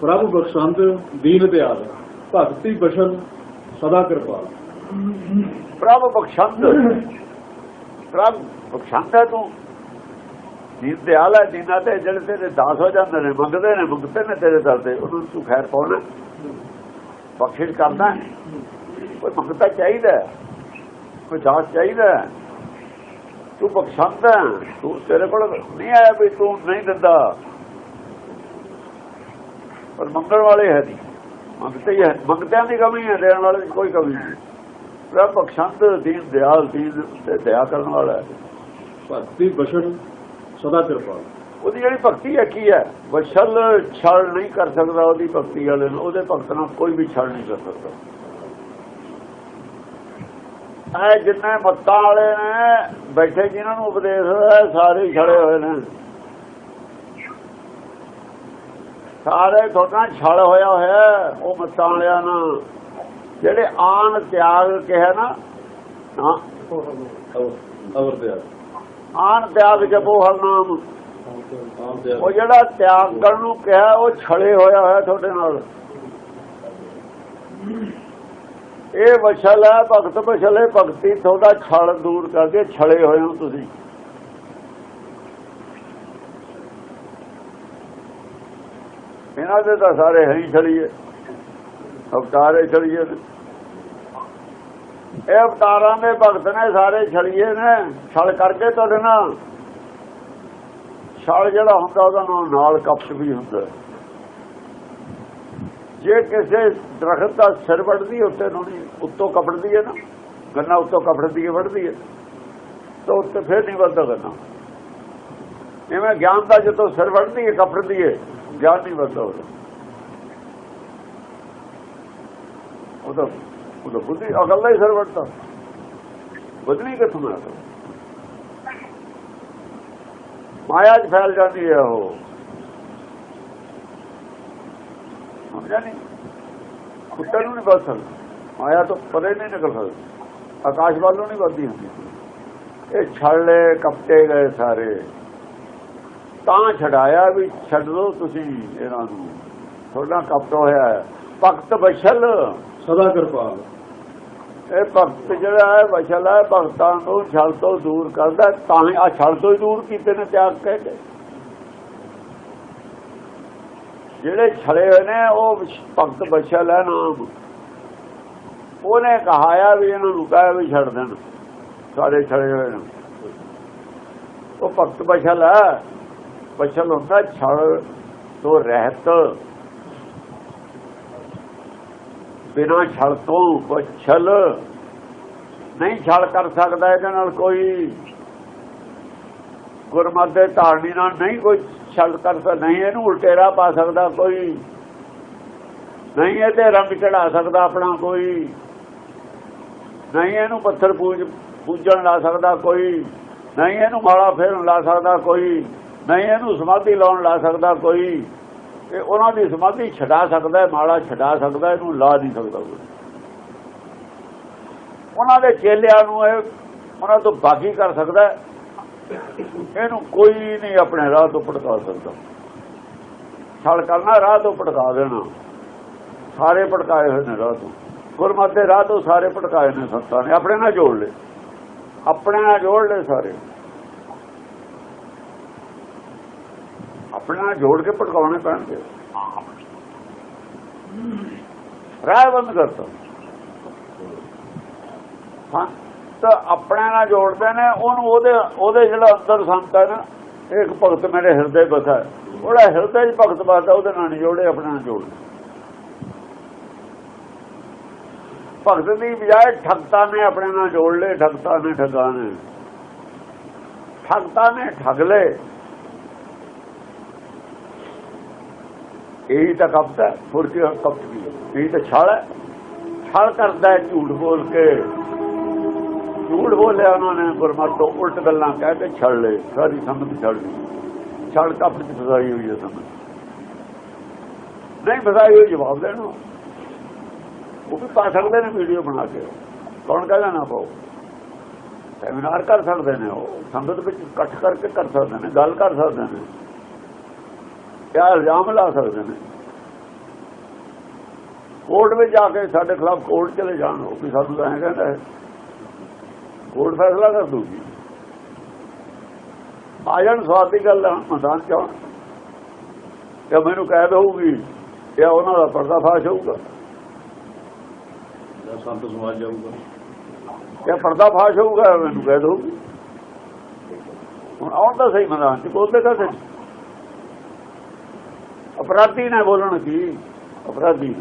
ਪ੍ਰਭ ਬਖਸ਼ੰਦ ਦੀਨ ਦਿਆਲ, ਭਗਤੀ ਬਸ਼ਨ ਸਦਾ ਕਿਰਪਾਲ। ਪ੍ਰਭ ਬਖਸ਼ੰਦ ਪ੍ਰਭ ਬਖਸ਼ੰਦ ਹੈ ਤੂੰ। ਦੀਨ ਦਿਆਲ ਹੈ, ਦੀਨਾਂ ਤੇ ਜਿਹੜੇ ਤੇਰੇ ਦਾਸ ਹੋ ਜਾਂਦੇ ਨੇ, ਮੰਗਦੇ ਨੇ, ਮੰਗਤੇ ਨੇ ਤੇਰੇ ਦਰ ਤੇ, ਉਹਨੂੰ ਤੂੰ ਖੈਰ ਪਾਉਣਾ। ਬਖਸ਼ਿਸ਼ ਕਰਦਾ ਕੋਈ ਮੰਗਤਾ ਚਾਹੀਦਾ ਕੋਈ ਦਾਸ ਚਾਹੀਦਾ ਤੂੰ ਬਖਸ਼ੰਦ ਹੈ, ਤੂੰ ਤੇਰੇ ਕੋਲ ਨਹੀਂ ਆਇਆ ਵੀ ਤੂੰ ਨਹੀਂ ਦਿੰਦਾ। ਪਰ ਮੰਗਣ ਵਾਲੇ ਹੈ ਨਹੀਂ। ਮੰਗਤੇ ਹੀ ਹੈ। ਮੰਗਤਿਆਂ ਦੀ ਕਮੀ ਹੈ ਦੇਣ ਵਾਲੇ ਦੀ ਕੋਈ ਕਮੀ ਨਹੀਂ। ਪ੍ਰਭ ਬਖਸ਼ੰਦ ਦੀਨ ਦਿਆਲ ਦੀਨ ਤੇ ਦਇਆ ਕਰਨ ਵਾਲਾ ਹੈ। ਭਗਤੀ ਬਸ਼ਨ ਸਦਾ ਕਿਰਪਾਲ ਉਹਦੀ ਜਿਹੜੀ ਭਗਤੀ ਹੈ ਕੀ ਹੈ? ਵਸ਼ਲ ਛਲ ਨਹੀਂ ਕਰ ਸਕਦਾ ਉਹਦੀ ਭਗਤੀ ਵਾਲੇ ਨੂੰ। ਉਹਦੇ ਭਗਤ ਨਾਲ ਕੋਈ ਵੀ ਛਲ ਨਹੀਂ ਕਰ ਸਕਦਾ। ਇਹ ਜਿੰਨੇ ਮੱਤਾਂ ਵਾਲੇ ਨੇ ਬੈਠੇ ਜਿਨ੍ਹਾਂ ਨੂੰ ਉਪਦੇਸ਼ ਸਾਰੇ ਛੜੇ ਹੋਏ ਨੇ। ਸਾਰੇ ਥੋੜਾ ਛਲ ਹੋਇਆ ਹੋਇਆ ਉਹ ਮੱਤਾਂ ਵਾਲਿਆਂ ਨਾਲ। ਜਿਹੜੇ ਆਨ ਤਿਆਗ ਕਿਹਾ ਨਾ ਹਾਂ। ਅਵਰ ਦਿਆਲ ਆਨ ਤਿਆਗ ਜਪੋ ਹਰ ਨਾਮ। ਉਹ ਜਿਹੜਾ ਤਿਆਗ ਕਰਨ ਨੂੰ ਕਿਹਾ ਉਹ ਛੜੇ ਹੋਇਆ ਹੋਇਆ ਤੁਹਾਡੇ ਨਾਲ। ਇਹ ਵਛਲ ਹੈ ਭਗਤ ਵਛਲੇ ਭਗਤੀ ਤੁਹਾਡਾ ਛਲ ਦੂਰ ਕਰਕੇ ਛੜੇ ਹੋਏ ਹੋ ਤੁਸੀਂ। ਦੇ ਤਾਂ ਸਾਰੇ ਹੈ ਹੀ ਛੜੀਏ, ਅਵਤਾਰੇ ਛੜੀਏ। ਨੇ ਇਹ ਅਵਤਾਰਾਂ ਦੇ ਭਗਤ ਨੇ ਸਾਰੇ ਛੜੀਏ ਨੇ, ਛਲ ਕਰਕੇ ਤੁਹਾਡੇ ਨਾਲ ਛਲ ਜਿਹੜਾ ਹੁੰਦਾ, ਉਹਦਾ ਨਾਲ ਕਪਸ਼ ਵੀ ਹੁੰਦਾ। ਜੇ ਕਿਸੇ ਦਰਖਤ ਦਾ ਸਿਰ ਵੱਢਦੀ ਉੱਤੇ ਨੂੰ ਨਹੀਂ, ਉੱਤੋਂ ਕਪੜਦੀ ਹੈ ਨਾ, ਗੰਨਾ ਉੱਤੋਂ ਕਪੜਦੀ ਹੈ, ਵੱਢਦੀ ਹੈ, ਤਾਂ ਉੱਤੇ ਫੇਰ ਨਹੀਂ ਵੱਧਦਾ ਗੰਨਾ। ਐਵੇਂ ਗਿਆਨ ਦਾ ਜਦੋਂ ਸਿਰ ਵੱਢਦੀ ਹੈ, ਕਪੜਦੀ ਹੈ ਗਿਆਨ ਨਹੀਂ ਵੱਧਦਾ ਉਹਦਾ। ਉਹਦਾ ਉਹਦਾ ਬੁੱਧੀ ਅਕਲ ਦਾ ਹੀ ਸਿਰ ਵੱਢਦਾ ਬਦਲੀ ਕਿੱਥੋਂ ਆ ਮਾਇਆ 'ਚ ਫੈਲ ਜਾਂਦੀ ਹੈ ਉਹ। ਸਮਝਿਆ ਨਹੀਂ? ਕੁੱਤੇ ਨੂੰ ਨਹੀਂ ਬਸ ਸਕਦਾ। ਮਾਇਆ ਤੋਂ ਪਰੇ ਨਹੀਂ ਨਿਕਲ ਸਕਦਾ। ਆਕਾਸ਼ ਵੱਲੋਂ ਨਹੀਂ ਵੱਧਦੀ ਹੁੰਦੀ। ਇਹ ਛੜਲੇ ਕਪਟੇ ਗਏ ਸਾਰੇ। ਤਾਂ ਛਡਾਇਆ ਵੀ ਛੱਡ ਦੋ ਤੁਸੀਂ ਇਹਨਾਂ ਨੂੰ। ਤੁਹਾਡਾ ਕਪਟ ਹੋਇਆ ਹੈ। ਭਗਤ ਬਸ਼ਲ ਸਦਾ ਕਿਰਪਾਲ। ਇਹ ਭਗਤ ਜਿਹੜਾ ਹੈ ਵਸ਼ਲ ਹੈ ਭਗਤਾਂ ਨੂੰ ਛਲ ਤੋਂ ਦੂਰ ਕਰਦਾ ਤਾਂ ਹੀ ਆ ਛਲ ਤੋਂ ਹੀ ਦੂਰ ਕੀਤੇ ਨੇ ਤਿਆਗ ਕਹਿ ਕੇ। ਜਿਹੜੇ ਛਲੇ ਹੋਏ ਨੇ ਉਹ ਭਗਤ ਵਸ਼ਲ ਹੈ ਨਾਮ। ਉਹਨੇ ਕਹਾਇਆ ਵੀ ਇਹਨਾਂ ਨੂੰ ਕਹਿਆ ਵੀ ਛੱਡ ਦੇਣ। ਸਾਰੇ ਛਲੇ ਹੋਏ ਨੇ। ਉਹ ਭਗਤ ਵਸ਼ਲ ਹੈ। ਵਸ਼ਲ ਹੁੰਦਾ, ਛਲ ਤੋਂ ਰਹਿਤ, ਬਿਨਾਂ ਛਲ ਤੋਂ ਵਛਲ ਨਹੀਂ ਛਲ ਕਰ ਸਕਦਾ, ਇਹਦੇ ਨਾਲ ਕੋਈ ਗੁਰਮਤਿ ਦੇ ਧਾਰਨੀ ਨਾਲ ਨਹੀਂ ਕੋਈ ਛਲ ਕਰ ਸਕਦਾ, ਨਹੀਂ ਇਹਨੂੰ ਉਲਟੇਰਾ ਪਾ ਸਕਦਾ ਕੋਈ, ਨਹੀਂ ਇਹ ਤੇ ਰੰਗ ਚੜਾ ਸਕਦਾ ਆਪਣਾ ਕੋਈ, ਨਹੀਂ ਇਹਨੂੰ ਪੱਥਰ ਪੂਜ, ਪੂਜਣ ਲਾ ਸਕਦਾ ਕੋਈ, ਨਹੀਂ ਇਹਨੂੰ ਮਾਲਾ ਫੇਰਨ ਲਾ ਸਕਦਾ ਕੋਈ। ਨਹੀਂ ਇਹਨੂੰ ਸਮਾਧੀ ਲਾਉਣ ਲਾ ਸਕਦਾ ਕੋਈ ਇਹ ਉਹਨਾਂ ਦੀ ਸਮਾਧੀ ਛਡਾ ਸਕਦਾ ਹੈ ਮਾਲਾ ਛਡਾ ਸਕਦਾ, ਇਹਨੂੰ ਲਾ ਨਹੀਂ ਸਕਦਾ ਕੋਈ। ਉਹਨਾਂ ਦੇ ਚੇਲਿਆਂ ਨੂੰ ਇਹ ਉਹਨਾਂ ਤੋਂ ਬਾਗੀ ਕਰ ਸਕਦਾ, ਇਹਨੂੰ ਕੋਈ ਨਹੀਂ ਆਪਣੇ ਰਾਹ ਤੋਂ ਭਟਕਾ ਸਕਦਾ। ਛਲ ਕਰਨਾ, ਰਾਹ ਤੋਂ ਭਟਕਾ ਦੇਣਾ। ਸਾਰੇ ਭਟਕਾਏ ਹੋਏ ਨੇ ਰਾਹ ਤੋਂ। ਗੁਰਮਤਿ ਰਾਹ ਤੋਂ ਸਾਰੇ ਭਟਕਾਏ ਨੇ ਸੰਤਾਂ ਨੇ। ਆਪਣੇ ਨਾਲ ਜੋੜ ਲਏ। ਆਪਣੇ ਨਾਲ ਜੋੜ ਲਏ ਸਾਰੇ। ਆਪਣੇ ਨਾਲ ਜੋੜ ਕੇ ਭਟਕਾਉਣੇ ਪੈਣਗੇ। ਰਾਹ ਬੰਦ ਕਰਤਾ ਹਾਂ, ਤਾਂ ਆਪਣੇ ਨਾਲ ਜੋੜਦੇ ਨੇ, ਉਹਨੂੰ ਉਹਦੇ ਉਹਦੇ ਜਿਹੜਾ ਅੰਦਰ ਸੰਤ ਹੈ ਨਾ, ਇੱਕ ਭਗਤ ਮੇਰੇ ਹਿਰਦੇ ਬਸਾ ਉਹਦਾ ਹਿਰਦੇ 'ਚ ਭਗਤ ਬਸਦਾ ਉਹਦੇ ਨਾਲ ਨਹੀਂ ਜੋੜੇ, ਆਪਣੇ ਨਾਲ ਜੋੜ। ਭਗਤ ਦੀ ਬਜਾਏ ਠਗਤਾ ਨੇ ਆਪਣੇ ਨਾਲ ਜੋੜ ਲਏ, ਠਗਤਾ ਨੇ ਠਗਾ ਨੇ ਠਗਤਾ ਨੇ ਠਗ ਲਏ। ਇਹੀ ਤਾਂ ਕਪਟ ਹੈ ਹੋਰ ਕੀ ਕਪਟ ਕੀ ਇਹੀ ਤਾਂ ਛਲ ਹੈ। ਛਲ ਕਰਦਾ ਹੈ ਝੂਠ ਬੋਲ ਕੇ। ਝੂਠ ਬੋਲਿਆ ਉਹਨਾਂ ਨੇ, ਗੁਰਮਤਿ ਤੋਂ ਉਲਟ ਗੱਲਾਂ ਕਹਿ ਕੇ ਛੜ ਲਏ, ਸਾਰੀ ਸਮਝ ਛੜ ਲਈ। ਛੜ ਕਪਟ ਚ ਫਸਾਈ ਹੋਈ ਹੈ ਸਮਝ ਨਹੀਂ ਫਸਾਈ ਹੋਈ, ਜਵਾਬ ਦੇਣਾ ਉਹ ਵੀ ਪਾ ਸਕਦੇ ਨੇ ਵੀਡੀਓ ਬਣਾ ਕੇ। ਕੌਣ ਕਹਿੰਦਾ ਨਾ ਪਾਓ ਸੈਮੀਨਾਰ ਕਰ ਸਕਦੇ ਨੇ ਉਹ। ਸੰਗਤ ਵਿੱਚ ਇਕੱਠ ਕਰਕੇ ਕਰ ਸਕਦੇ ਨੇ, ਗੱਲ ਕਰ ਸਕਦੇ ਨੇ। ਕਿਆ ਇਲਜ਼ਾਮ ਲਾ ਸਕਦੇ ਨੇ? ਕੋਰਟ ਵਿੱਚ ਜਾ ਕੇ ਸਾਡੇ ਖਿਲਾਫ ਕੋਰਟ ਚਲੇ ਜਾਣ ਉਹ ਵੀ ਸਾਨੂੰ ਐਂ ਕਹਿੰਦਾ ਹੈ। ਕੋਰਟ ਫੈਸਲਾ ਕਰ ਦੂਗੀ ਆ ਜਾਣ ਸਵਾਦ ਦੀ ਗੱਲ ਚ ਆਉਣ ਕਿ ਮੈਨੂੰ ਕਹਿ ਦਊਗੀ ਇਹ ਉਹਨਾਂ ਦਾ ਪਰਦਾ ਫਾਸ਼ ਹੋਊਗਾ। ਜਾਂ ਸੰਤ ਸਮਾਜ ਜਾਊਗਾ। ਇਹ ਪਰਦਾ ਫਾਸ਼ ਹੋਊਗਾ ਮੈਨੂੰ ਕਹਿ ਦਊਗੀ ਹੁਣ ਆਉਣ ਦਾ ਸਹੀ ਮੈਦਾਨ ਚ ਬੋਲਦੇ ਕਰਦੇ ਅਪਰਾਧੀ ਨੇ ਬੋਲਣ ਕੀ? ਅਪਰਾਧੀ।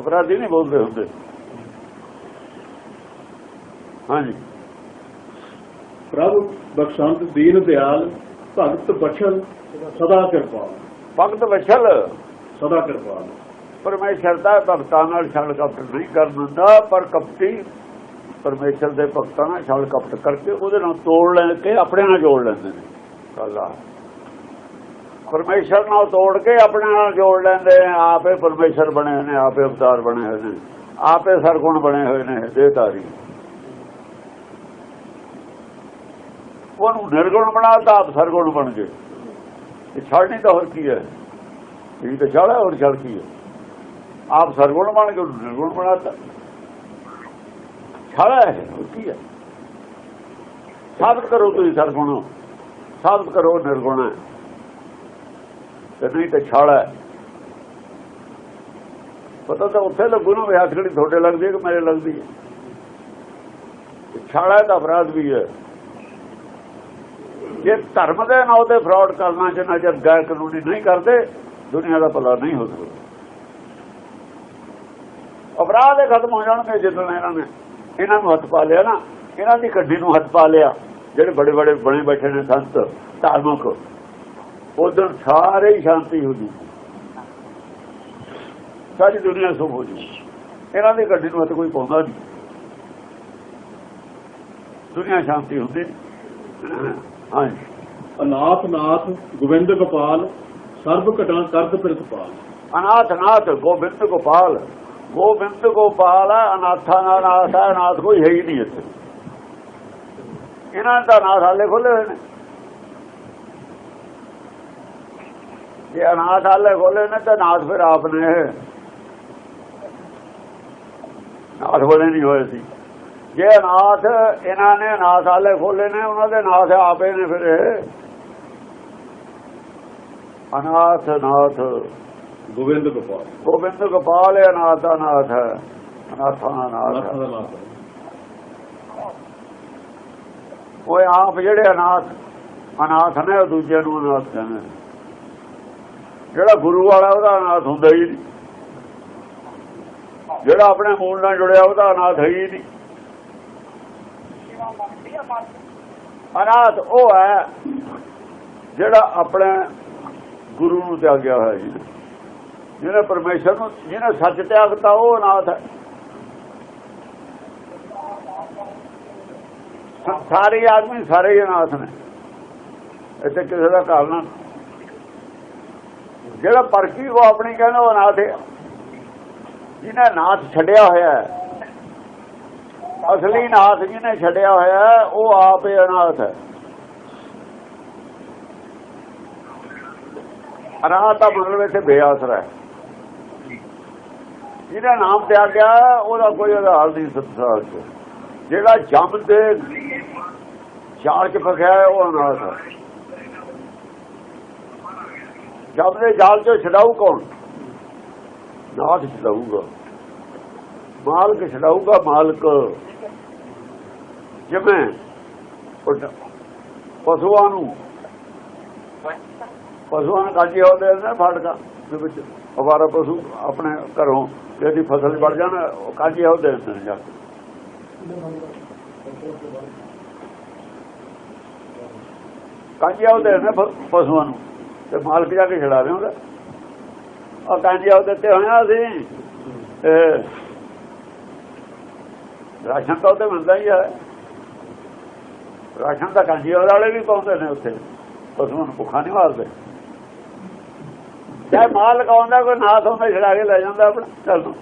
ਅਪਰਾਧੀ ਨਹੀਂ ਬੋਲਦੇ ਹੁੰਦੇ। ਹਾਂਜੀ। ਪ੍ਰਭ ਬਖਸ਼ੰਤ ਦੀਨ ਦਿਆਲ ਭਗਤ ਬਖਸ਼ਲ ਸਦਾ ਕਿਰਪਾਲ। ਭਗਤ ਵਛਲ ਸਦਾ ਕਿਰਪਾਲ। ਪਰਮੇਸ਼ਰ ਦਾ ਭਗਤਾਂ ਨਾਲ ਛਲ ਕਪਟ ਨਹੀਂ ਕਰ ਦਿੰਦਾ ਪਰ ਕਪਟੀ ਪਰਮੇਸ਼ਰ ਦੇ ਭਗਤਾਂ ਨਾਲ ਛਲ ਕਪਟ ਕਰਕੇ ਉਹਦੇ ਨਾਲ ਤੋੜ ਲੈ ਕੇ ਆਪਣੇ ਨਾਲ ਜੋੜ ਲੈਂਦੇ ਨੇ। ਆ। ਪਰਮੇਸ਼ਰ ਨਾਲ ਤੋੜ ਕੇ ਆਪਣੇ ਨਾਲ ਜੋੜ ਲੈਂਦੇ ਨੇ ਆਪੇ ਪਰਮੇਸ਼ਰ ਬਣੇ ਹੋਏ ਨੇ, ਆਪੇ ਅਵਤਾਰ ਬਣੇ ਹੋਏ ਨੇ, ਆਪੇ ਸਰਗੁਣ ਬਣੇ ਹੋਏ ਨੇ ਦੇਹਧਾਰੀ। ਉਹਨੂੰ ਨਿਰਗੁਣ ਬਣਾਤਾ ਆਪ ਸਰਗੁਣ ਬਣ ਗਏ ਇਹ ਛੱਡ ਤਾਂ ਹੋਰ ਕੀ ਹੈ? ਇਹ ਤਾਂ ਛੜਾ ਹੋਰ ਛੜ ਕੀ ਹੈ? ਆਪ ਸਰਗੁਣ ਬਣ ਕੇ ਉਹਨੂੰ ਨਿਰਗੁਣ ਬਣਾਤਾ। ਛੜਾ ਹੈ, ਹੋਰ ਕੀ ਹੈ? ਸਾਬਤ ਕਰੋ ਤੁਸੀਂ ਸਰਗੁਣ। ਸਾਬਤ ਕਰੋ, ਨਿਰਗੁਣ ਹੈ। ਤੇ ਨਹੀਂ ਤਾਂ ਛੜਾ ਪਤਾ ਤਾਂ ਉੱਥੇ ਲੱਗੂ ਨਾ ਵਿਆਹ ਹੱਥ ਤੁਹਾਡੇ ਲੱਗਦੀ ਹੈ ਕਿ ਮੇਰੇ ਲੱਗਦੀ ਹੈ। ਛੜਾ ਦਾ ਅਪਰਾਧ ਵੀ ਹੈ। ਜੇ ਧਰਮ ਦੇ ਨਾਂ ਤੇ ਫਰਾਡ ਕਰਨਾ ਜਿੰਨਾ ਚਿਰ ਗੈਰ ਕਾਨੂੰਨੀ ਨਹੀਂ ਕਰਦੇ, ਦੁਨੀਆ ਦਾ ਭਲਾ ਨਹੀਂ ਹੋ ਸਕਦਾ। ਅਪਰਾਧ ਖਤਮ ਹੋ ਜਾਣਗੇ ਜਦੋਂ ਇਹਨਾਂ ਨੇ ਇਹਨਾਂ ਨੂੰ ਹੱਥ ਪਾ ਲਿਆ ਨਾ। ਇਹਨਾਂ ਦੀ ਗੱਡੀ ਨੂੰ ਹੱਥ ਪਾ ਲਿਆ। ਜਿਹੜੇ ਬੜੇ ਬੜੇ ਬਣੇ ਬੈਠੇ ਨੇ ਸੰਤ, ਧਾਰਮਿਕ। ਉਦੋਂ ਸਾਰੇ ਹੀ ਸ਼ਾਂਤੀ ਹੋ ਜੂ। ਸਾਰੀ ਦੁਨੀਆ ਸੁਖ ਹੋ ਜੂ। ਇਹਨਾਂ ਦੀ ਗੱਡੀ ਨੂੰ ਹੱਥ ਕੋਈ ਪਾਉਂਦਾ ਨਹੀਂ। ਦੁਨੀਆ ਸ਼ਾਂਤੀ ਹੁੰਦੀ। ਹਾਂਜੀ। ਅਨਾਥ ਨਾਥ ਗੋਬਿੰਦ ਗੋਪਾਲ ਸਰਬ ਘਟਾਂ ਕਰਦ ਪ੍ਰਿਤਪਾਲ ਅਨਾਥ ਨਾਥ ਗੋਬਿੰਦ ਗੋਪਾਲ। ਗੋਬਿੰਦ ਗੋਪਾਲ ਅਨਾਥਾਂ ਦਾ ਨਾਥ ਹੈ ਅਨਾਥ ਕੋਈ ਹੈ ਹੀ ਨਹੀਂ ਇੱਥੇ। ਇਹਨਾਂ ਦਾ ਨਾਥ ਹਾਲੇ ਖੋਲੇ ਹੋਏ ਨੇ। ਜੇ ਅਨਾਥ ਹਾਲੇ ਖੋਲੇ ਨੇ ਤਾਂ ਨਾਥ ਫਿਰ ਆਪ ਨੇ ਨਾਥ ਬਣੇ ਨਹੀਂ ਹੋਏ ਸੀ ਜੇ ਅਨਾਥ ਇਹਨਾਂ ਨੇ ਅਨਾਥ ਹਾਲੇ ਖੋਲੇ ਨੇ ਉਹਨਾਂ ਦੇ ਨਾਥ ਆਪੇ ਨੇ ਫਿਰ। ਅਨਾਥ ਨਾਥ ਗੋਬਿੰਦ ਗੋਪਾਲ ਗੋਬਿੰਦ ਗੋਪਾਲ ਇਹ ਅਨਾਥ ਦਾ ਨਾਥ ਹੈ ਅਨਾਥਾਂ ਦਾ ਨਾਥ। ਉਹ ਆਪ ਜਿਹੜੇ ਅਨਾਥ ਅਨਾਥ ਨੇ ਉਹ ਦੂਜੇ ਨੂੰ ਅਨਾਥ ਕਹਿੰਦੇ। ਜਿਹੜਾ ਗੁਰੂ ਵਾਲਾ ਉਹਦਾ ਅਨਾਥ ਹੁੰਦਾ ਹੀ ਨਹੀਂ। ਜਿਹੜਾ ਆਪਣੇ ਮੂਲ ਨਾਲ ਜੁੜਿਆ ਉਹਦਾ ਅਨਾਥ ਹੈ ਹੀ ਨਹੀਂ। ਅਨਾਥ ਉਹ ਹੈ ਜਿਹੜਾ ਆਪਣੇ ਗੁਰੂ ਨੂੰ ਤਿਆਗਿਆ ਹੋਇਆ ਜੀ ਜਿਹਨੇ ਪਰਮੇਸ਼ਰ ਨੂੰ, ਜਿਹਨੇ ਸੱਚ ਤਿਆਗਤਾ ਉਹ ਅਨਾਥ ਹੈ। ਸਾਰੇ ਆਦਮੀ ਸਾਰੇ ਅਨਾਥ ਨੇ। ਇੱਥੇ ਕਿਸੇ ਦਾ ਘਰ ਨਾ ਜਿਹੜਾ ਪਰਕੀ ਉਹ ਆਪਣੀ ਕਹਿੰਦਾ ਉਹ ਅਨਾਥ ਹੈ। ਜਿਹਨੇ ਨਾਥ ਛੱਡਿਆ ਹੋਇਆ ਅਸਲੀ ਨਾਥ ਜਿਹਨੇ ਛੱਡਿਆ ਹੋਇਆ ਉਹ ਆਪ ਹੀ ਅਨਾਥ ਹੈ। ਅਨਾਥ ਦਾ ਮਤਲਬ ਇੱਥੇ ਬੇਆਸਰਾ ਹੈ। ਜਿਹਦਾ ਨਾਮ ਤਿਆਗਿਆ ਉਹਦਾ ਕੋਈ ਆਧਾਰ ਨਹੀਂ ਸੰਸਾਰ 'ਚ। ਜਿਹੜਾ ਜੰਮ ਦੇ ਜਾਲ 'ਚ ਫਸਿਆ ਉਹ ਅਨਾਥ ਹੈ। ਜੰਮ ਦੇ ਜਾਲ 'ਚੋਂ ਛਡਾਊ ਕੌਣ? ਨਾਥ ਛਡਾਊਗਾ। ਮਾਲਕ ਛਡਾਊਗਾ ਮਾਲਕ। ਜਿਵੇਂ ਉਹ ਪਸ਼ੂਆਂ ਨੂੰ ਪਸ਼ੂਆਂ ਨੂੰ ਕਾਜੀ ਹੁੰਦੇ ਨੇ ਫੜਦਾ ਦੇ ਵਿੱਚ। ਅਵਾਰਾ ਪਸ਼ੂ ਆਪਣੇ ਘਰੋਂ ਜਿਹਦੀ ਫਸਲ ਵੜ ਜਾਣ, ਉਹ ਕਾਜੀ ਹੁੰਦੇ ਨੇ ਜਾ ਕੇ। ਕਾਂਜੀਆ ਨੇ ਪਸ਼ੂਆਂ ਨੂੰ। ਤੇ ਮਾਲਕ ਜਾ ਕੇ ਛੜਾ ਰਿਹਾ ਉਹਦਾ ਉਹ ਕਾਂਜੀਆ ਉਹਦੇ ਤੇ ਹੋਇਆ ਸੀ ਰਾਸ਼ਨ ਤਾਂ ਉਹਦੇ ਮਿਲਦਾ ਹੀ ਹੈ ਰਾਸ਼ਨ ਤਾਂ ਕਾਂਜੀਆ ਵਾਲੇ ਵੀ ਪਾਉਂਦੇ ਨੇ ਉੱਥੇ। ਪਸ਼ੂਆਂ ਨੂੰ ਭੁੱਖਾ ਨਹੀਂ ਮਾਰਦੇ। ਜੇ ਮਾਲਕ ਆਉਂਦਾ, ਕੋਈ ਨਾਥ ਹੁੰਦਾ ਛੜਾ ਕੇ ਲੈ ਜਾਂਦਾ ਆਪਣਾ, ਚੱਲ ਤੂੰ।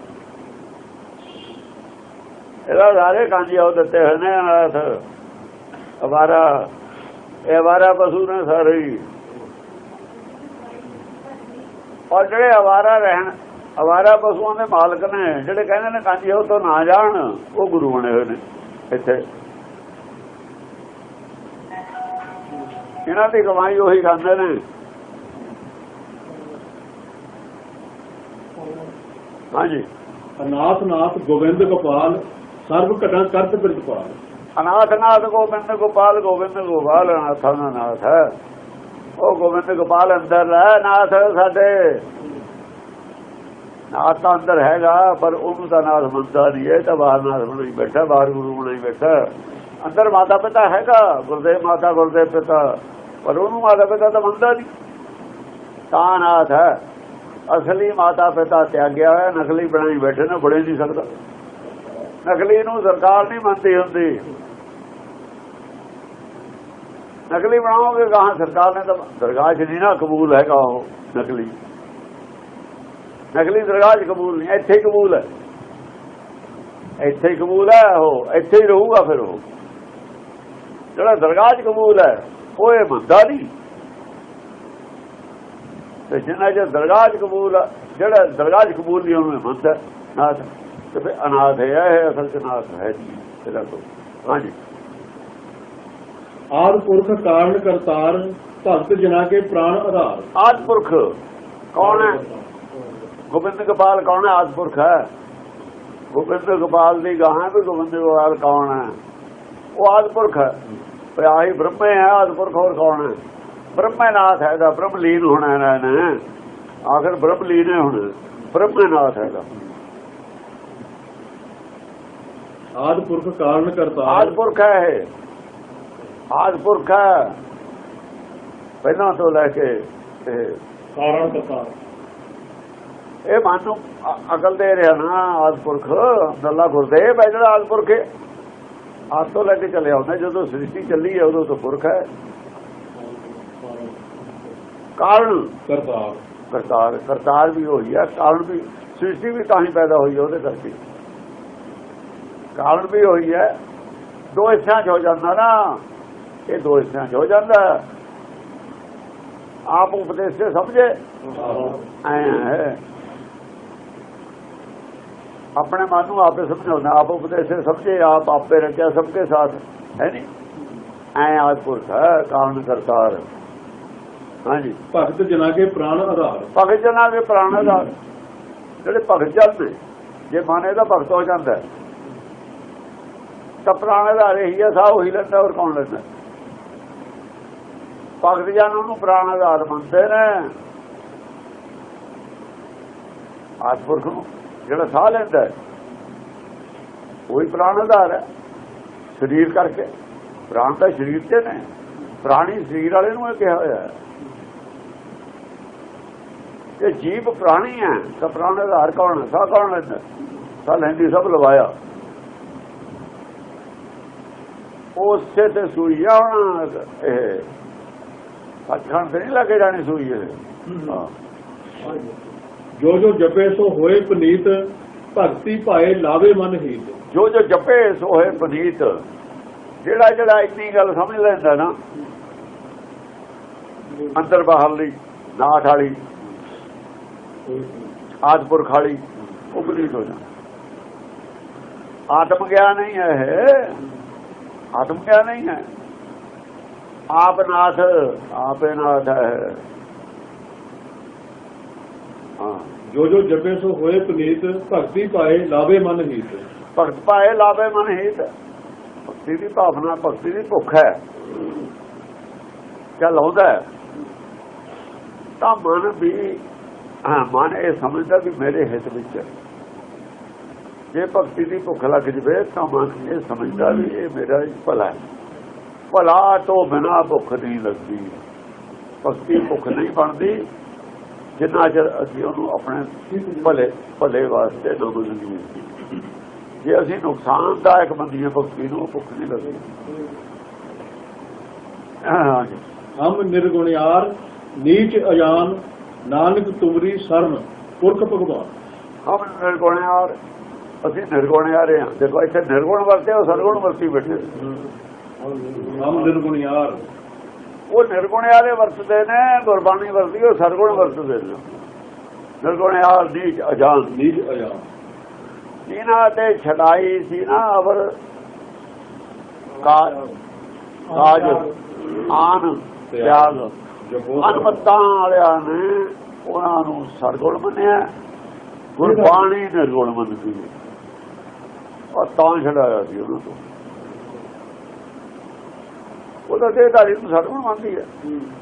ਇਹਦਾ ਸਾਰੇ ਕਾਂਜੀ ਉਹ ਦਿੱਤੇ ਹੋਏ ਨੇ ਅਨਾਥ ਅਵਾਰਾ, ਇਹ ਅਵਾਰਾ ਪਸ਼ੂ ਨੇ ਸਾਰੇ ਹੀ। ਔਰ ਜਿਹੜੇ ਅਵਾਰਾ ਰਹਿਣ ਅਵਾਰਾ ਪਸ਼ੂਆਂ ਦੇ ਮਾਲਕ ਨੇ ਜਿਹੜੇ ਕਹਿੰਦੇ ਨੇ ਕਾਂਜੀ ਉਹ ਤੋਂ ਨਾ ਜਾਣ ਉਹ ਗੁਰੂ ਬਣੇ ਹੋਏ ਨੇ ਇੱਥੇ। ਇਹਨਾਂ ਦੀ ਕਮਾਈ ਉਹੀ ਖਾਂਦੇ ਨੇ। ਹਾਂਜੀ। ਅਨਾਥ ਨਾਥ ਗੋਬਿੰਦ ਗੋਪਾਲ ਸਰਬ ਘਟਾਂ ਕਰਤ ਬਿਰਤਪਾਲ ਅਨਾਥ ਨਾਥ ਗੋਬਿੰਦ ਗੋਪਾਲ ਗੋਬਿੰਦ ਗੋਪਾਲ ਅਨਾਥਾਂ ਨਾਥ ਹੈ। ਉਹ ਗੋਬਿੰਦ ਗੋਪਾਲ ਅੰਦਰ ਹੈ ਨਾਥ ਸਾਡੇ। ਨਾਥ ਤਾਂ ਅੰਦਰ ਹੈਗਾ, ਪਰ ਉਹਨੂੰ ਤਾਂ ਨਾਥ ਮੰਨਦਾ ਨਹੀਂ, ਇਹ ਤਾਂ ਬਾਹਰ ਨਾਥ ਬਣਾਈ ਬੈਠਾ, ਬਾਹਰ ਗੁਰੂ ਬਣਾਈ ਬੈਠਾ। ਅੰਦਰ ਮਾਤਾ ਪਿਤਾ ਹੈਗਾ, ਗੁਰਦੇਵ ਮਾਤਾ, ਗੁਰਦੇਵ ਪਿਤਾ, ਪਰ ਉਹਨੂੰ ਮਾਤਾ ਪਿਤਾ ਤਾਂ ਮੰਨਦਾ ਨਹੀਂ। ਤਾਂ ਨਾਥ ਹੈ। ਅਸਲੀ ਮਾਤਾ ਪਿਤਾ ਤਿਆਗਿਆ ਹੋਇਆ, ਨਕਲੀ ਬਣਾਈ ਬੈਠੇ ਨੇ, ਬੜੇ ਨਹੀਂ ਸਕਦਾ। ਨਕਲੀ ਨੂੰ ਸਰਕਾਰ ਨਹੀਂ ਮੰਨਦੀ ਹੁੰਦੀ। ਨਕਲੀ ਬਣਾਓਗੇ ਕਹਾਂ ਸਰਕਾਰ ਨੇ ਤਾਂ ਦਰਗਾਹ 'ਚ ਨਹੀਂ ਨਾ ਕਬੂਲ ਹੈਗਾ ਉਹ ਨਕਲੀ। ਨਕਲੀ ਦਰਗਾਹ 'ਚ ਕਬੂਲ ਨਹੀਂ, ਇੱਥੇ ਹੀ ਕਬੂਲ ਹੈ। ਇੱਥੇ ਹੀ ਕਬੂਲ ਹੈ ਉਹ, ਇੱਥੇ ਹੀ ਰਹੂਗਾ ਫਿਰ ਉਹ। ਜਿਹੜਾ ਦਰਗਾਹ 'ਚ ਕਬੂਲ ਹੈ, ਉਹ ਇਹ ਮੰਨਦਾ ਨਹੀਂ। ਤੇ ਜਿੰਨਾ ਜੇ ਦਰਗਾਹ 'ਚ ਕਬੂਲ ਜਿਹੜਾ ਦਰਗਾਹ 'ਚ ਕਬੂਲ ਨਹੀਂ, ਉਹਨੂੰ ਮੰਨਦਾ ਨਾਥ, ਤੇ ਫਿਰ ਅਨਾਥ ਹੈ, ਇਹ ਅਸਲ 'ਚ ਨਾਥ ਹੈ ਜੀ, ਇਹਦਾ ਤੋਂ ਹਾਂਜੀ। ਆਦ ਪੁਰਖ ਕਾਰਨ ਕਰਤਾਰ ਭਗਤ ਜਨਾ ਕੇ ਪ੍ਰਾਣ ਆਧਾਰ। ਆਦਪੁਰਖ ਕੌਣ ਹੈ? ਗੋਬਿੰਦ ਗੋਪਾਲ ਕੌਣ ਹੈ? ਆਦਪੁਰਖ ਹੈ। ਗੋਬਿੰਦ ਗੋਪਾਲ ਦੀ ਗਾਹਾਂ ਵੀ ਗੋਬਿੰਦ ਗੋਪਾਲ ਕੌਣ ਹੈ? ਉਹ ਆਦਪੁਰਖ ਹੈ। ਪਰ ਆਹੀ ਬ੍ਰਹਮੇ ਹੈ ਆਦਪੁਰਖ ਹੋਰ ਕੌਣ ਹੈ? ਬ੍ਰਹਮਨਾਥ ਹੈਗਾ ਬ੍ਰਹਮਲੀਨ ਹੋਣਾ ਇਹਨਾਂ ਨੇ। ਆਖਰ ਬ੍ਰਹਮਲੀਨ ਹੈ ਹੁਣ ਬ੍ਰਹਮਨਾਥ ਹੈਗਾ। ਆਦ ਪੁਰਖ ਕਾਰਨ ਕਰਤਾਰ। ਆਦਪੁਰਖ ਹੈ ਇਹ। ਆਦਪੁਰਖ ਹੈ। ਪਹਿਲਾਂ ਤੋਂ ਲੈ ਕੇ ਇਹ ਕਾਰਨ ਕਰਤਾਰ ਇਹ ਮਨ ਅਕਲ ਦੇ ਰਿਹਾ ਨਾ ਆਦਪੁਰਖ। ਦੱਲਾ ਗੁਰਦੇਵ ਹੈ ਜਿਹੜਾ ਆਦਪੁਰਖ ਹੈ। ਆਦ ਤੋਂ ਲੈ ਕੇ ਚੱਲਿਆ ਹੁੰਦਾ ਜਦੋਂ ਸ੍ਰਿਸ਼ਟੀ ਚੱਲੀ ਹੈ ਉਦੋਂ ਤੋਂ ਪੁਰਖ ਹੈ। ਕਾਰਨ? ਕਰਤਾਰ। ਕਰਤਾਰ ਕਰਤਾਰ ਵੀ ਹੋਈ ਹੈ ਕਾਰਨ ਵੀ ਸ੍ਰਿਸ਼ਟੀ ਵੀ ਤਾਂ ਹੀ ਪੈਦਾ ਹੋਈ ਹੈ ਉਹਦੇ ਕਰਕੇ। ਕਾਰਨ ਵੀ ਹੋਈ ਹੈ। ਦੋ ਹਿੱਸਿਆਂ 'ਚ ਹੋ ਜਾਂਦਾ ਨਾ। ਇਹ ਦੋ ਹਿੱਸਿਆਂ 'ਚ ਹੋ ਜਾਂਦਾ। ਆਪ ਉਪਦੇਸ਼ ਸੇ ਸਮਝੇ ਐ ਆਪਣੇ ਮਨ ਨੂੰ ਆਪੇ ਸਮਝਾਉਣਾ ਆਪ ਉਪਦੇਸ਼ ਸੇ ਸਮਝੇ ਆਪ ਆਪੇ ਰੱਖਿਆ ਸਭ ਕੇ ਸਾਥ। ਹੈ ਨਹੀਂ ਐ ਆਦਪੁਰਖ ਹੈ ਕਾਰਨ ਕਰਤਾਰ। ਹਾਂਜੀ। ਭਗਤ ਜਨਾ ਕੇ ਪ੍ਰਾਣ ਆਧਾਰ। ਭਗਤ ਜਨਾਂ ਦੇ ਪ੍ਰਾਣ ਦਾ ਜਿਹੜੇ ਭਗਤ ਜਨ ਜੇ ਮਨ ਇਹਦਾ ਭਗਤ ਹੋ ਜਾਂਦਾ। ਤਾਂ ਪ੍ਰਾਣ ਦਾ ਰਹੀ ਹੈ ਸਾਹ ਉਹੀ ਲੈਂਦਾ ਹੋਰ ਕੌਣ ਲੈਂਦਾ? ਭਗਤ ਜਨ ਉਹਨੂੰ ਪ੍ਰਾਣ ਆਧਾਰ ਮੰਨਦੇ ਨੇ। ਆਤਮੁਰਖ ਨੂੰ ਜਿਹੜਾ ਸਾਹ ਲੈਂਦਾ ਹੈ, ਉਹੀ ਪ੍ਰਾਣ ਆਧਾਰ ਹੈ। ਸਰੀਰ ਕਰਕੇ। ਪ੍ਰਾਣ ਤਾਂ ਸਰੀਰ ਤੇ ਨੇ। ਪ੍ਰਾਣੀ ਸਰੀਰ ਵਾਲੇ ਨੂੰ ਇਹ ਕਿਹਾ ਹੋਇਆ ਹੈ। ਜੇ ਜੀਵ ਪ੍ਰਾਣੀ ਹੈ ਤਾਂ ਪ੍ਰਾਣ ਆਧਾਰ ਕੌਣ ਹੈ? ਸਾਹ ਕੌਣ ਲੈਂਦਾ ਸਾਹ ਲੈਂਦੀ ਸਭ ਲਵਾਇਆ। ਉਸੇ ਤੇ ਸੂਈ ਇਹ। ਸੱਚਖੰਡ ਤੇ ਨਹੀਂ ਲੱਗੇ ਜਾਣੀ ਸੂਈ ਇਹ। ਹਾਂ। ਜੋ ਜੋ ਜਪੇ ਸੋ ਹੋਏ ਪਨੀਤ ਭਗਤੀ ਭਾਏ ਲਾਵੇ ਮਨ ਹੀਤ। ਜੋ ਜੋ ਜਪੇ ਸੋਏ ਪਨੀਤ ਜਿਹੜਾ ਜਿਹੜਾ ਇੰਨੀ ਗੱਲ ਸਮਝ ਲੈਂਦਾ ਨਾ ਅੰਦਰ ਬਾਹਰ ਲਈ ਨਾਠ ਵਾਲੀ ਆਦਪੁਰਖ ਵਾਲੀ ਉਹ ਪਨੀਤ ਹੋ ਜਾਂਦਾ। ਆਤਮ ਗਿਆਨ ਨਹੀਂ ਹੈ ਆਤਮ ਗਿਆਨ ਨਹੀਂ ਹੈ। ਆਪ ਨਾਥ ਆਪੇ ਨਾਥ ਹੈ। ਜੋ ਜੋ ਜਪੇ ਸੋ ਹੋਏ ਪਨੀਤ ਭਗਤੀ ਭਾਏ ਲਾਵੇ ਮਨ ਹੀਤ। ਭਗਤ ਪਾਏ ਲਾਵੇ ਮਨ ਹਿਤ। ਭਗਤੀ ਦੀ ਭਾਵਨਾ ਭਗਤੀ ਦੀ ਭੁੱਖ ਹੈ। ਚੱਲ ਲਾਉਂਦਾ ਹੈ। ਤਾਂ ਮਨ ਵੀ ਹਾਂ ਮਨ ਇਹ ਸਮਝਦਾ ਵੀ ਮੇਰੇ ਹਿੱਤ ਵਿੱਚ ਹੈ। ਜੇ ਭਗਤੀ ਦੀ ਭੁੱਖ ਲੱਗ ਜਵੇ ਤਾਂ ਮਨ ਇਹ ਸਮਝਦਾ ਵੀ ਇਹ ਮੇਰਾ ਹੀ ਭਲਾ ਹੈ। ਭਲਾ ਤੋਂ ਬਿਨਾ ਭੁੱਖ ਨਹੀਂ ਲੱਗਦੀ। ਭਗਤੀ ਭੁੱਖ ਨਹੀਂ ਬਣਦੀ। ਜਿੰਨਾ ਚਿਰ ਅਸੀਂ ਉਹਨੂੰ ਆਪਣੇ ਭਲੇ ਭਲੇ ਵਾਸਤੇ ਨਾ ਮੰਗੀਏ ਜੇ ਅਸੀਂ ਨੁਕਸਾਨਦਾਇਕ ਮੰਨੀਏ ਭਗਤੀ ਨੂੰ ਭੁੱਖ ਨਹੀਂ ਲੱਗਦੀ। ਹਮ ਨਿਰਗੁਣਿਆਰ ਨੀਚ ਅਜਾਨ ਨਾਨਕ ਤੁਮਰੀ ਸਰਨ ਪੁਰਖ ਭਗਵਾਨ। ਹਮ ਨਿਰਗੁਣ ਔਰ ਅਸੀਂ ਨਿਰਗੁਣ ਆ ਰਹੇ ਹਾਂ। ਦੇਖੋ ਇੱਥੇ ਨਿਰਗੁਣ ਵਰਤੇ ਉਹ ਸਰਗੁਣ ਵਰਤੀ ਬੈਠੇ। ਹਮ ਨਿਰਗੁਣਿਆਰ ਉਹ ਨਿਰਗੁਣ ਵਾਲੇ ਵਰਤਦੇ ਨੇ ਗੁਰਬਾਣੀ ਵਰਤੀ ਉਹ ਸਰਗੁਣ ਵਰਤਦੇ ਨੇ। ਨਿਰਗੁਣਿਆਰ ਨੀਚ ਅਜਾਨ। ਨੀਚ ਅਜਾਨ। ਇਹਨਾਂ ਤੇ ਛਡਾਈ ਸੀ ਨਾ ਅਵਰ ਕਾਜ ਕਾਜ ਆਨ ਤਿਆਗ। ਅਨਮਤਾਂ ਵਾਲਿਆਂ ਨੇ ਉਹਨਾਂ ਨੂੰ ਸਰਗੁਣ ਮੰਨਿਆ। ਗੁਰਬਾਣੀ ਨਿਰਗੁਣ ਮੰਨਦੀ ਹੈ। ਉਹ ਤਾਂ ਛਡਾਇਆ ਸੀ ਉਹਨਾਂ ਤੋਂ। ਉਹਦਾ ਦੇਹਧਾਰੀ ਨੂੰ ਸਰਗੁਣ ਮੰਨਦੀ ਹੈ।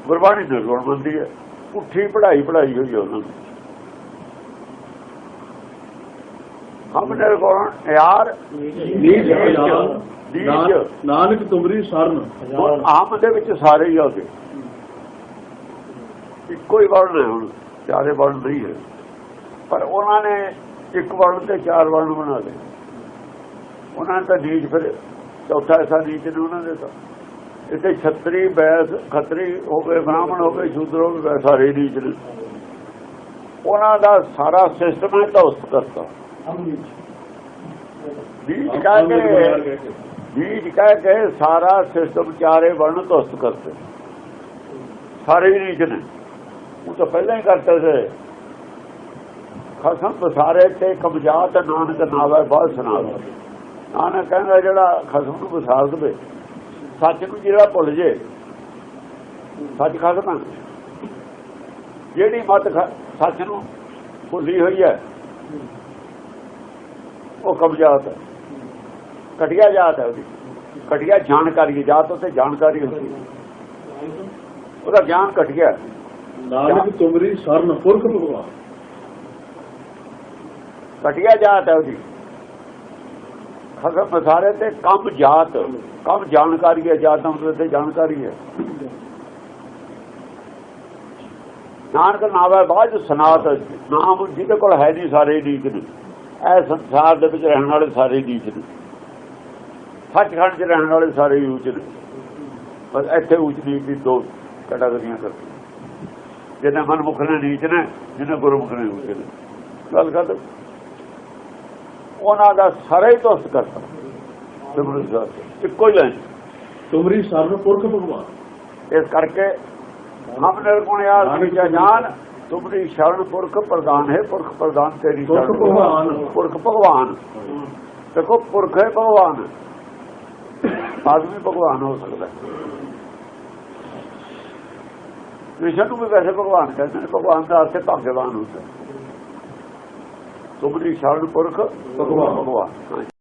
ਗੁਰਬਾਣੀ ਨਿਰਗੁਣ ਮੰਨਦੀ ਹੈ। ਪੁੱਠੀ ਪੜ੍ਹਾਈ ਪੜ੍ਹਾਈ ਹੋਈ ਹੈ ਉਹਨਾਂ ਨੂੰ ਹਮ ਨਿਰਗੁਣ ਯਾਰ ਨੀਚ ਨਾਨਕ ਤੁਮਰੀ ਸਰਨ। ਆਮ ਦੇ ਵਿੱਚ ਸਾਰੇ ਹੀ ਆ ਗਏ ਇੱਕੋ ਹੀ ਵਰਣ ਹੈ ਹੁਣ ਚਾਰੇ ਵਰਣ ਨਹੀਂ ਹੈ। ਪਰ ਉਹਨਾਂ ਨੇ ਇੱਕ ਵਰਣ ਤੇ ਚਾਰ ਵਰਣ ਬਣਾ ਲਏ। ਉਹਨਾਂ ਨੇ ਤਾਂ ਨੀਚ ਫਿਰ ਚੌਥਾ ਐਸਾ ਨੀਚ ਨੇ ਉਹਨਾਂ ਦੇ ਤਾਂ। ਇਥੇ ਛਤਰੀ ਬੈਸ ਖਤਰੀ ਹੋ ਗਏ ਬ੍ਰਾਹਮਣ ਹੋ ਗਏ ਸ਼ੂਦਰ ਹੋ ਗਏ ਸਾਰੇ ਨੀਚ ਨੇ ਉਹਨਾਂ ਦਾ ਸਾਰਾ ਸਿਸਟਮ ਹੈ ਤਾਂ ਉਸ ਕਰਤਾ। ਬੀਜ ਕਹਿ ਕੇ ਬੀਜ ਕਹਿ ਕੇ ਸਾਰਾ ਸਿਸਟਮ ਚਾਰੇ ਵਰਣ ਤੁਸਤ ਕਰਤੇ। ਸਾਰੇ ਵੀ ਨੀਚ ਨੇ। ਉਹ ਤਾਂ ਪਹਿਲਾਂ ਹੀ ਕਰਤੇ ਸੀ। ਖਸਮ ਬਸਾਰੇ ਤੇ ਕਬਜ਼ਾ ਨਾਨਕ ਨਾਵਾ ਬਾਦ ਸੁਣਾਵਾ ਨਾਨਕ ਕਹਿੰਦਾ ਜਿਹੜਾ ਖਸਮ ਨੂੰ ਬਸਾਰ ਦਵੇ ਸੱਚ ਨੂੰ ਜਿਹੜਾ ਭੁੱਲ ਜੇ ਸੱਚ ਖਸਮ ਹੈ। ਜਿਹੜੀ ਮਤ ਸੱਚ ਨੂੰ ਭੁੱਲੀ ਹੋਈ ਹੈ ਉਹ ਕਬਜਾਤ ਹੈ। ਕਟਿਆ ਜਾਤ ਹੈ ਉਹਦੀ। ਕਟਿਆ ਜਾਣਕਾਰੀ ਜਾਤ ਉਤੇ ਜਾਣਕਾਰੀ ਹੁੰਦੀ। ਉਹਦਾ ਗਿਆਨ ਘਟ ਗਿਆ ਨਾਨਕ ਤੁਮਰੀ ਸਰਨ ਪੁਰਖ ਭਗਵਾਨ। ਕਟਿਆ ਜਾਤ ਹੈ ਉਹਦੀ। ਖਸਮ ਮਸਾਰੇ ਤੇ ਕੰਮ ਜਾਤ। ਕੰਮ ਜਾਣਕਾਰੀ ਹੈ, ਜਾਤਾਂ ਦੇ ਤੇ ਜਾਣਕਾਰੀ ਹੈ। ਨਾਨਕ ਨਾਵੇ ਬਾਅਦ ਸਨਾਤ ਨਾਮ ਜਿਹਦੇ ਕੋਲ ਹੈ ਨਹੀਂ ਸਾਰੇ ਨੀਚ ਨੇ ਇਹ ਸੰਸਾਰ ਦੇ ਵਿੱਚ ਰਹਿਣ ਵਾਲੇ ਸਾਰੇ ਨੀਚ ਨੇ ਸੱਚਖੰਡ 'ਚ ਰਹਿਣ ਵਾਲੇ ਸਾਰੇ ਹੀ ਉੱਚ ਨੇ ਪਰ ਇੱਥੇ ਉੱਚ ਨੀਚ ਦੀ ਦੋ ਕੈਟਾਗਰੀਆਂ ਕਰਦੇ ਜਿਹਨੇ ਮਨਮੁਖ ਨੇ, ਨੀਚ ਨੇ, ਜਿਹਨੇ ਗੁਰਮੁਖ ਨੇ ਉੱਚ ਨੇ। ਗੱਲ ਕਰ ਉਹਨਾਂ ਦਾ ਸਾਰਾ ਹੀ ਕਰਤਾ ਸਿਮਰਨ ਸਾਹਿਬ ਇੱਕੋ ਹੀ ਲਾਈਨ ਤੁਮਰੀ ਸਰਨ ਪੁਰਖ ਭਗਵਾਨ। ਇਸ ਕਰਕੇ ਹਮ ਨਿਰਗੁਣਿਆਰ ਵਿਚਾ ਜਾਨ ਤੁਮਰੀ ਸ਼ਰਨ ਪੁਰਖ ਪ੍ਰਦਾਨ ਹੈ ਪੁਰਖ ਪ੍ਰਦਾਨ ਤੇਰੀ ਸ਼ਰਨ। ਭਗਵਾਨ। ਪੁਰਖ ਭਗਵਾਨ। ਦੇਖੋ ਪੁਰਖ ਹੈ ਭਗਵਾਨ। ਆਦਮੀ ਭਗਵਾਨ ਹੋ ਸਕਦਾ ਹੈ। ਕ੍ਰਿਸ਼ਨ ਨੂੰ ਵੀ ਵੈਸੇ ਭਗਵਾਨ ਕਹਿੰਦੇ ਨੇ ਭਗਵਾਨ ਦਾ ਅਰਥ ਹੈ ਭਾਗਵਾਨ ਹੁੰਦਾ ਹੈ। ਤੁਮਰੀ ਸ਼ਰਨ ਪੁਰਖ ਭਗਵਾਨ।